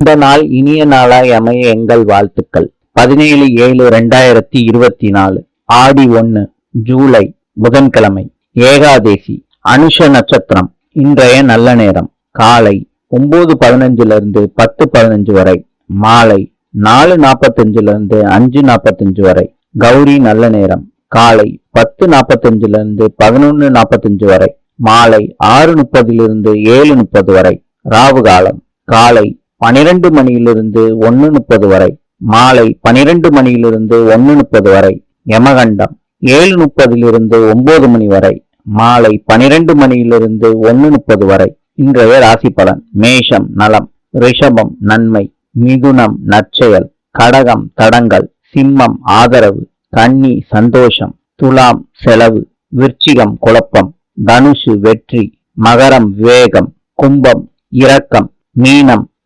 இந்த நாள் இனிய நாளாய் அமைய எங்கள் வாழ்த்துக்கள். பதினேழு ஏழு ரெண்டாயிரத்தி இருபத்தி நாலு ஆடி ஒன்று ஜூலை புதன்கிழமை ஏகாதேசி அனுஷ நட்சத்திரம் இன்றைய நல்ல நேரம். காலை ஒன்பது பதினஞ்சுல இருந்து பத்து பதினஞ்சு வரை மாலை நாலு நாற்பத்தஞ்சுல இருந்து அஞ்சு நாற்பத்தஞ்சு வரை கௌரி நல்ல நேரம். காலை பத்து நாற்பத்தஞ்சுல இருந்து நாற்பத்தஞ்சு வரை மாலை ஆறு முப்பதிலிருந்து ஏழு முப்பது வரை ராவு காலம் காலை பனிரெண்டு மணியிலிருந்து ஒன்னு முப்பது வரை மாலை பனிரெண்டு மணியிலிருந்து ஒன்னு முப்பது வரை யமகண்டம் ஏழு முப்பதிலிருந்து ஒன்பது மணி வரை மாலை பனிரெண்டு மணியிலிருந்து ஒன்னு முப்பது வரை. இன்றைய ராசி பலன் மேஷம் நலம் ரிஷபம் நன்மை மிதுனம் நற்செயல் கடகம் தடங்கள் சிம்மம் ஆதரவு கன்னி சந்தோஷம் துலாம் செலவு விருச்சிகம் குழப்பம் தனுஷு வெற்றி மகரம் வேகம் கும்பம் இரக்கம் மீனம்